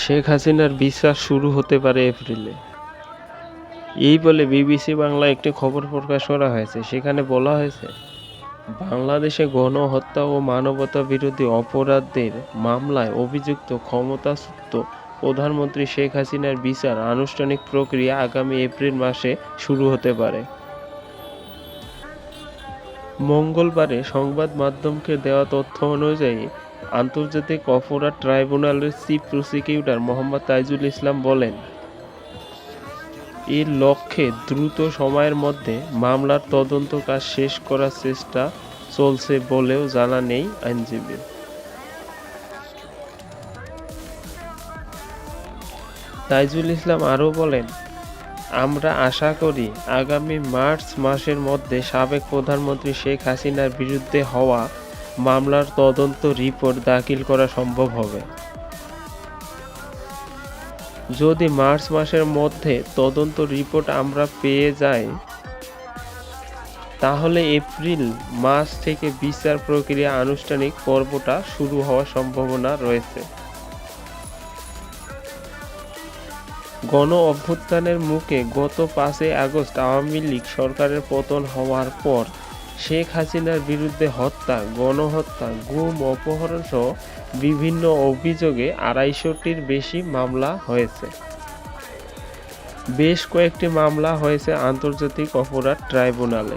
শেখ হাসিনার বিচার শুরু হতে পারে এপ্রিলে। এই বলে বিবিসি বাংলা একটি খবর প্রকাশ করা হয়েছে। সেখানে বলা হয়েছে, বাংলাদেশে গণহত্যা ও মানবতা বিরোধী অপরাধের মামলায় অভিযুক্ত ক্ষমতাচ্যুত প্রধানমন্ত্রী শেখ হাসিনার বিচার আনুষ্ঠানিক প্রক্রিয়া আগামী এপ্রিল মাসে শুরু হতে পারে। মঙ্গলবারে সংবাদ মাধ্যমকে দেওয়া তথ্য অনুযায়ী আন্তর্জাতিক অপরাধ ট্রাইব্যুনালের চিফ প্রসিকিউটর মোহাম্মদ তাইজুল ইসলাম বলেন, এর লক্ষ্যে দ্রুত সময়ের মধ্যে মামলার তদন্ত কাজ শেষ করার চেষ্টা চলছে বলেও জানা নেই আইনজীবী। তাইজুল ইসলাম আরও বলেন, আমরা আশা করি আগামী মার্চ মাসের মধ্যে সাবেক প্রধানমন্ত্রী শেখ হাসিনার বিরুদ্ধে হওয়া মামলার তদন্ত রিপোর্ট দাখিল করা সম্ভব হবে। যদি মার্চ মাসের মধ্যে তদন্ত রিপোর্ট আমরা পেয়ে যাই, তাহলে এপ্রিল মাস থেকে বিচার প্রক্রিয়া আনুষ্ঠানিক পর্বটা শুরু হওয়ার সম্ভাবনা রয়েছে। গণ অভ্যুত্থানের মুখে গত পাঁচই আগস্ট আওয়ামী লীগ সরকারের পতন হওয়ার পর শেখ হাসিনার বিরুদ্ধে হত্যা, গণহত্যা, গুম, অপহরণ সহ বিভিন্ন অভিযোগে আড়াইশোটির বেশি মামলা হয়েছে। বেশ কয়েকটি মামলা হয়েছে আন্তর্জাতিক অপরাধ ট্রাইব্যুনালে।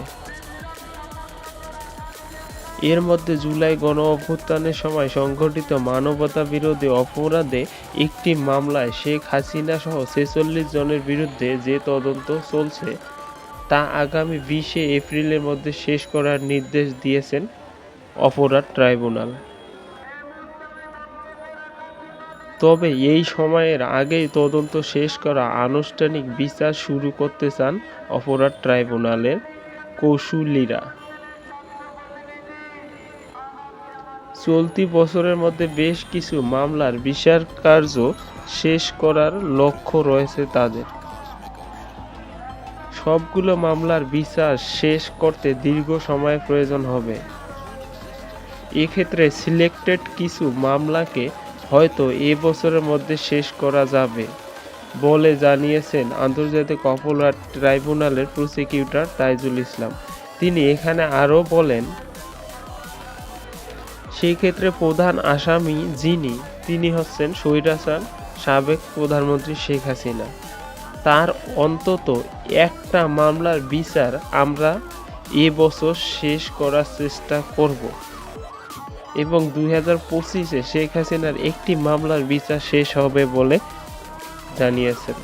এর মধ্যে জুলাই গণ অভ্যুত্থানের সময় সংঘটিত মানবতা বিরোধী অপরাধে একটি মামলায় শেখ হাসিনা সহ ছেচল্লিশ জনের বিরুদ্ধে যে তদন্ত চলছে তা আগামী বিশে এপ্রিলের মধ্যে শেষ করার নির্দেশ দিয়েছেন অপরাধ ট্রাইব্যুনাল। তবে এই সময়ের আগেই তদন্ত শেষ করা আনুষ্ঠানিক বিচার শুরু করতে চান অপরাধ ট্রাইব্যুনালের কৌশলীরা চলতি বছরের মধ্যে বেশ কিছু মামলার বিচার কার্য শেষ করার লক্ষ্য রয়েছে তাদের। সবগুলো মামলার বিচার শেষ করতে দীর্ঘ সময় প্রয়োজন হবে। এক্ষেত্রে সিলেক্টেড কিছু মামলাকে হয়তো এ বছরের মধ্যে শেষ করা যাবে, বলে জানিয়েছেন আন্তর্জাতিক অপরাধ ট্রাইব্যুনালের প্রসিকিউটর তাইজুল ইসলাম। তিনি এখানে আরও বলেন সেই ক্ষেত্রে প্রধান আসামি যিনি, তিনি হচ্ছেন স্বৈরাচার সাবেক প্রধানমন্ত্রী শেখ হাসিনা। তার অন্তত একটা মামলার বিচার আমরা এ বছর শেষ করার চেষ্টা করব। এবং দুই হাজার পঁচিশে শেখ হাসিনার একটি মামলার বিচার শেষ হবে বলে জানিয়েছেন।